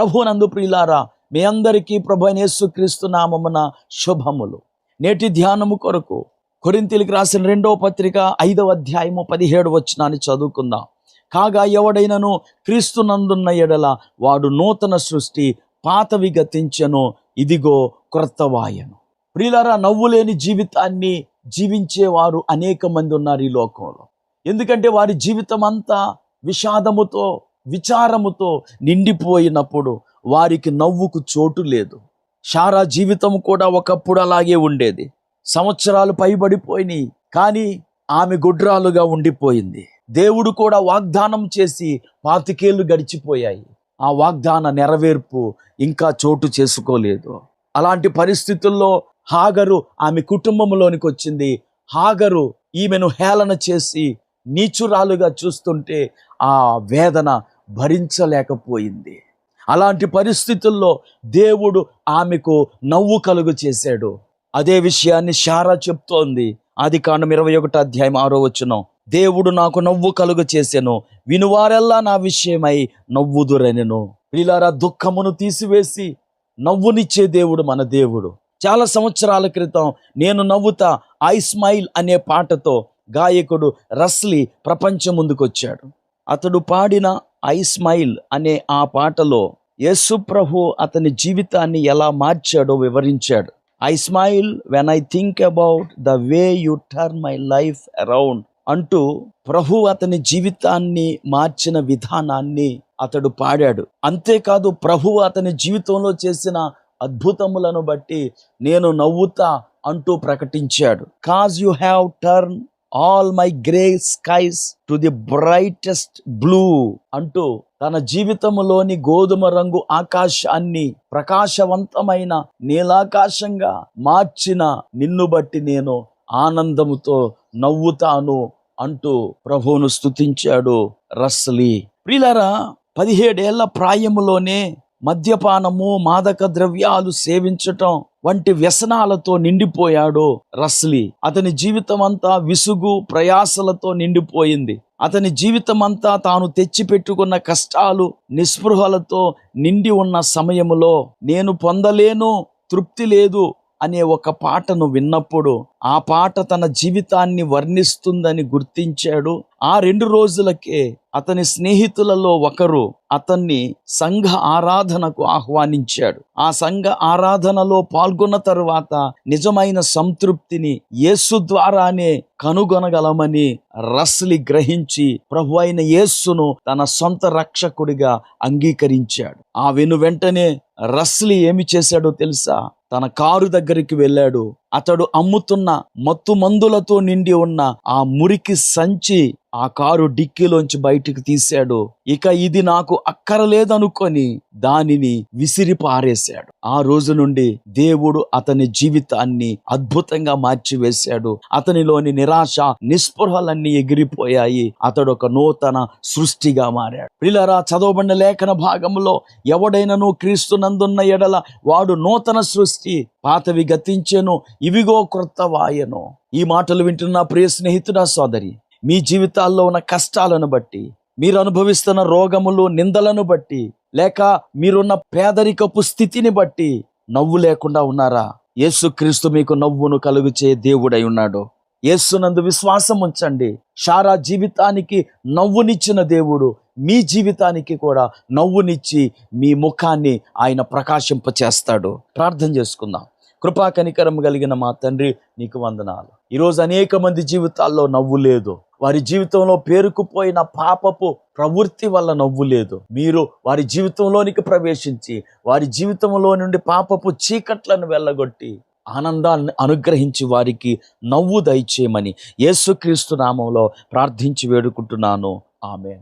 ప్రభునందు ప్రియులారా మీ అందరికీ ప్రభు యేసుక్రీస్తు నామమున శుభములు. నేటి ధ్యానము కొరకు కొరింతీలకు రాసిన రెండవ పత్రిక ఐదవ అధ్యాయము పదిహేడు వచనాన్ని చదువుకుందాం. కాగా ఎవడైనను క్రీస్తునందున్న ఎడల వాడు నూతన సృష్టి పాతవి గతించెను ఇదిగో క్రొత్తవాయను ప్రియులారా నవ్వులేని జీవితాన్ని జీవించేవారు అనేక మంది ఉన్నారు ఈ లోకంలో. ఎందుకంటే వారి జీవితం అంతా విషాదముతో విచారముతో నిండిపోయినప్పుడు వారికి నవ్వుకు చోటు లేదు. షారా జీవితం కూడా ఒకప్పుడు అలాగే ఉండేది. సంవత్సరాలు పైబడిపోయినాయి కానీ ఆమె గుడ్రాలుగా ఉండిపోయింది. దేవుడు కూడా వాగ్దానం చేసి పాతికేళ్ళు గడిచిపోయాయి. ఆ వాగ్దాన నెరవేర్పు ఇంకా చోటు చేసుకోలేదు. అలాంటి పరిస్థితుల్లో హాగరు ఆమె కుటుంబంలోనికి వచ్చింది. హాగరు ఈమెను హేళన చేసి నీచురాలుగా చూస్తుంటే ఆ వేదన భరించలేకపోయింది. అలాంటి పరిస్థితుల్లో దేవుడు ఆమెకు నవ్వు కలుగు చేశాడు. అదే విషయాన్ని షారా చెప్తోంది. ఆది కాండం ఇరవై ఒకటి అధ్యాయం ఆరో వచ్చును దేవుడు నాకు నవ్వు కలుగు చేశాను వినువారెల్లా నా విషయమై నవ్వుదురనెను. ప్రియులారా దుఃఖమును తీసివేసి నవ్వునిచ్చే దేవుడు మన దేవుడు. చాలా సంవత్సరాల క్రితం నేను నవ్వుతా ఐ స్మైల్ అనే పాటతో గాయకుడు రస్లీ ప్రపంచం ముందుకొచ్చాడు. అతడు పాడిన ఐ స్మైల్ అనే ఆ పాటలో యేసుప్రభు అతని జీవితాన్ని ఎలా మార్చాడో వివరించాడు. I smile when I think about the way you turn my life around అంటూ ప్రభు అతని జీవితాన్ని మార్చిన విధానాన్ని అతడు పాడాడు. అంతేకాదు ప్రభు అతని జీవితంలో చేసిన అద్భుతములను బట్టి నేను నవ్వుతా అంటూ ప్రకటించాడు. Cause you have turn all my grey skies to the brightest blue అంటూ తన జీవితంలోని గోధుమ రంగు ఆకాశాన్ని ప్రకాశవంతమైన నీలాకాశంగా మార్చిన నిన్ను బట్టి నేను ఆనందముతో నవ్వుతాను అంటూ ప్రభువును స్తుతించాడు రస్లీ. ప్రిలరా పదిహేడేళ్ళ ప్రాయములోనే మద్యపానము మాదక ద్రవ్యాలు సేవించటం వంటి వ్యసనాలతో నిండిపోయాడు రస్లీ. అతని జీవితం అంతా విసుగు ప్రయాసలతో నిండిపోయింది. అతని జీవితం అంతా తాను తెచ్చిపెట్టుకున్న కష్టాలు నిస్పృహలతో నిండి ఉన్న సమయములో నేను పొందలేను తృప్తి లేదు అనే ఒక పాటను విన్నప్పుడు ఆ పాట తన జీవితాన్ని వర్ణిస్తుందని గుర్తించాడు. ఆ రెండు రోజులకే అతని స్నేహితులలో ఒకరు అతన్ని సంఘ ఆరాధనకు ఆహ్వానించాడు. ఆ సంఘ ఆరాధనలో పాల్గొన్న తరువాత నిజమైన సంతృప్తిని యేసు ద్వారానే కనుగొనగలమని రస్లి గ్రహించి ప్రభు అయిన యేస్సును తన సొంత రక్షకుడిగా అంగీకరించాడు. ఆ వెను వెంటనే రస్లి ఏమి చేశాడో తెలుసా? తన కారు దగ్గరికి వెళ్ళాడు. అతడు అమ్ముతున్న మత్తు మందులతో నిండి ఉన్న ఆ మురికి సంచి ఆ కారు డిక్కీలోంచి బయటికి తీశాడు. ఇక ఇది నాకు అక్కరలేదనుకొని దానిని విసిరి పారేశాడు. ఆ రోజు నుండి దేవుడు అతని జీవితాన్ని అద్భుతంగా మార్చివేశాడు. అతనిలోని నిరాశ నిస్పృహలన్నీ ఎగిరిపోయాయి. అతడు ఒక నూతన సృష్టిగా మారాడు. పిల్లరా చదవబడిన లేఖన భాగంలో ఎవడైనను క్రీస్తునందున్న ఎడల వాడు నూతన సృష్టి పాతవి గతించెను ఇవిగో క్రొత్త వాయను. ఈ మాటలు వింటున్న ప్రియ స్నేహితుడా సోదరి మీ జీవితాల్లో ఉన్న కష్టాలను బట్టి మీరు అనుభవిస్తున్న రోగములు నిందలను బట్టి లేక మీరున్న పేదరికపు స్థితిని బట్టి నవ్వు లేకుండా ఉన్నారా? యేసుక్రీస్తు మీకు నవ్వును కలుగుచే దేవుడై ఉన్నాడు. యేసునందు విశ్వాసం ఉంచండి. షారా జీవితానికి నవ్వునిచ్చిన దేవుడు మీ జీవితానికి కూడా నవ్వునిచ్చి మీ ముఖాన్ని ఆయన ప్రకాశింపచేస్తాడు. ప్రార్థన చేసుకుందాం. కృపా కనికరం కలిగిన మా తండ్రి నీకు వందనాలు. ఈరోజు అనేక మంది జీవితాల్లో నవ్వు లేదు. వారి జీవితంలో పేరుకుపోయిన పాపపు ప్రవృత్తి వల్ల నవ్వు లేదు. మీరు వారి జీవితంలోనికి ప్రవేశించి వారి జీవితంలో నుండి పాపపు చీకట్లను వెళ్ళగొట్టి ఆనందాన్ని అనుగ్రహించి వారికి నవ్వు దయచేయమని యేసుక్రీస్తు నామంలో ప్రార్థించి వేడుకుంటున్నాను. ఆమె